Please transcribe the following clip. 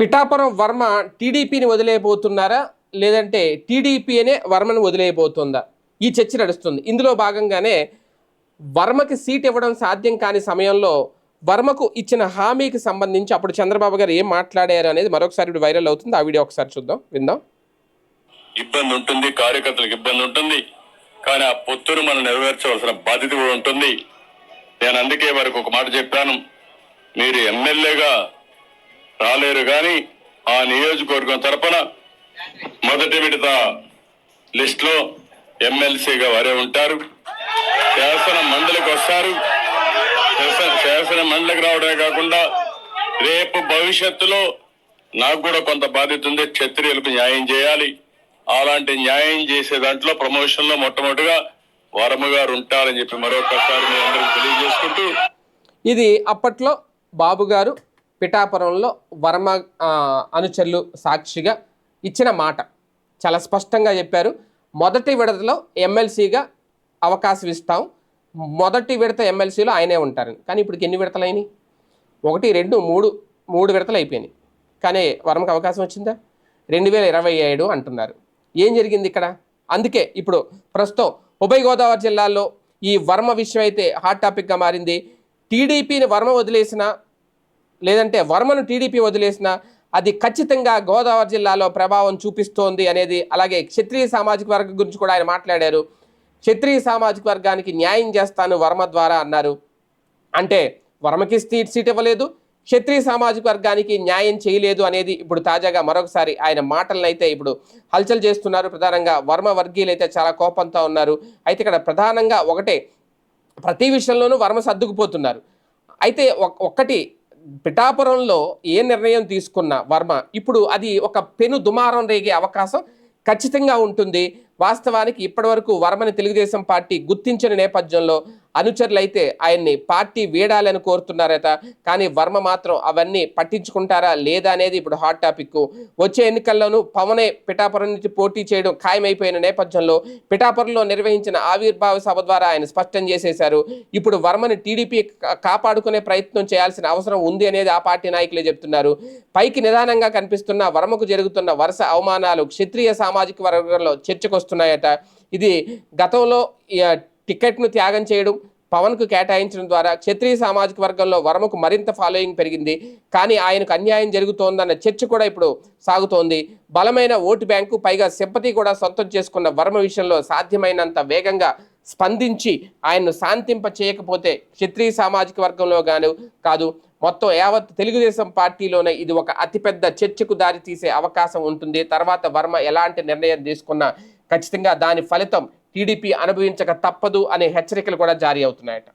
పిఠాపురం వర్మ టీడీపీని వదిలేయబోతున్నారా? లేదంటే టీడీపీనే వర్మను వదిలేయబోతుందా? ఈ చర్చ నడుస్తుంది. ఇందులో భాగంగానే వర్మకి సీట్ ఇవ్వడం సాధ్యం కాని సమయంలో వర్మకు ఇచ్చిన హామీకి సంబంధించి అప్పుడు చంద్రబాబు గారు ఏం మాట్లాడారు అనేది మరొకసారి ఇప్పుడు వైరల్ అవుతుంది. ఆ వీడియో ఒకసారి చూద్దాం. విందాం. ఇబ్బంది ఉంటుంది. కార్యకర్తలకు ఇబ్బంది ఉంటుంది. కానీ ఆ పొత్తును మనం నెరవేర్చవలసిన బాధ్యత కూడా ఉంటుంది. నేను అందుకే వారికి ఒక మాట చెప్పాను. మీరు ఎమ్మెల్యేగా రాలేరు కానీ ఆ నియోజకవర్గం తరపున మొదటి విడత లిస్ట్లో ఎమ్మెల్సీగా వారే ఉంటారు. శాసన మండలికి వస్తారు. శాసన- శాసన మండలికి రావడమే కాకుండా రేపు భవిష్యత్తులో నాకు కూడా కొంత బాధ్యత ఉంది. క్షత్రియులకు న్యాయం చేయాలి. అలాంటి న్యాయం చేసే దాంట్లో ప్రమోషన్లో మొట్టమొదటిగా వరమ గారు ఉంటారని చెప్పి మరొకసారి మీ అందరికి తెలియజేసుకుంటూ ఇది అప్పట్లో బాబు గారు పిఠాపురంలో వర్మ అనుచరులు సాక్షిగా ఇచ్చిన మాట. చాలా స్పష్టంగా చెప్పారు. మొదటి విడతలో ఎమ్మెల్సీగా అవకాశం ఇస్తాం. మొదటి విడత ఎమ్మెల్సీలో ఆయనే ఉంటారని కానీ ఇప్పుడు ఎన్ని విడతలు అయినాయి ఒకటి రెండు మూడు మూడు విడతలు అయిపోయినాయి. కానీ వర్మకు అవకాశం వచ్చిందా? రెండు వేల ఇరవై ఏడు అంటున్నారు. ఏం జరిగింది ఇక్కడ? అందుకే ఇప్పుడు ప్రస్తుతం ఉభయ గోదావరి జిల్లాలో ఈ వర్మ విషయం అయితే హాట్ టాపిక్గా మారింది. టీడీపీని వర్మ వదిలేసిన లేదంటే వర్మను టీడీపీ వదిలేసిన అది ఖచ్చితంగా గోదావరి జిల్లాలో ప్రభావం చూపిస్తోంది అనేది అలాగే క్షత్రియ సామాజిక వర్గం గురించి కూడా ఆయన మాట్లాడారు. క్షత్రియ సామాజిక వర్గానికి న్యాయం చేస్తాను వర్మ ద్వారా అన్నారు. అంటే వర్మకి సీట్ సీట్ ఇవ్వలేదు క్షత్రియ సామాజిక వర్గానికి న్యాయం చేయలేదు అనేది ఇప్పుడు తాజాగా మరొకసారి ఆయన మాటలను అయితే ఇప్పుడు హల్చల్ చేస్తున్నారు. ప్రధానంగా వర్మ వర్గీయులు అయితే చాలా కోపంతో ఉన్నారు. అయితే ఇక్కడ ప్రధానంగా ఒకటే ప్రతి విషయంలోనూ వర్మ సర్దుకుపోతున్నారు. అయితే ఒక్కటి పిఠాపురంలో ఏ నిర్ణయం తీసుకున్న వర్మ ఇప్పుడు అది ఒక పెను దుమారం రేగే అవకాశం ఖచ్చితంగా ఉంటుంది. వాస్తవానికి ఇప్పటివరకు వర్మని తెలుగుదేశం పార్టీ గుర్తించిన నేపథ్యంలో అనుచరులైతే ఆయన్ని పార్టీ వీడాలని కోరుతున్నారట. కానీ వర్మ మాత్రం అవన్నీ పట్టించుకుంటారా లేదా అనేది ఇప్పుడు హాట్ టాపిక్ వచ్చే ఎన్నికల్లోనూ పవనే పిఠాపురం నుంచి పోటీ చేయడం ఖాయమైపోయిన నేపథ్యంలో పిఠాపురంలో నిర్వహించిన ఆవిర్భావ సభ ద్వారా ఆయన స్పష్టం చేసేశారు. ఇప్పుడు వర్మని టీడీపీ కాపాడుకునే ప్రయత్నం చేయాల్సిన అవసరం ఉంది అనేది ఆ పార్టీ నాయకులే చెప్తున్నారు. పైకి నిదానంగా కనిపిస్తున్న వర్మకు జరుగుతున్న వరుస అవమానాలు క్షత్రియ సామాజిక వర్గంలో చర్చకొస్తున్నాయట. ఇది గతంలో టికెట్ను త్యాగం చేయడం పవన్కు కేటాయించడం ద్వారా క్షత్రియ సామాజిక వర్గంలో వర్మకు మరింత ఫాలోయింగ్ పెరిగింది. కానీ ఆయనకు అన్యాయం జరుగుతోందన్న చర్చ కూడా ఇప్పుడు సాగుతోంది. బలమైన ఓటు బ్యాంకు పైగా సింపతి కూడా సొంతం చేసుకున్న వర్మ విషయంలో సాధ్యమైనంత వేగంగా స్పందించి ఆయన్ను శాంతింప చేయకపోతే క్షత్రియ సామాజిక వర్గంలో గాను కాదు మొత్తం యావత్ తెలుగుదేశం పార్టీలోనే ఇది ఒక అతిపెద్ద చర్చకు దారి తీసే అవకాశం ఉంటుంది. తర్వాత వర్మ ఎలాంటి నిర్ణయం తీసుకున్నా ఖచ్చితంగా దాని ఫలితం టీడీపీ అనుభవించక తప్పదు అనే హెచ్చరికలు కూడా జారీ అవుతున్నాయట.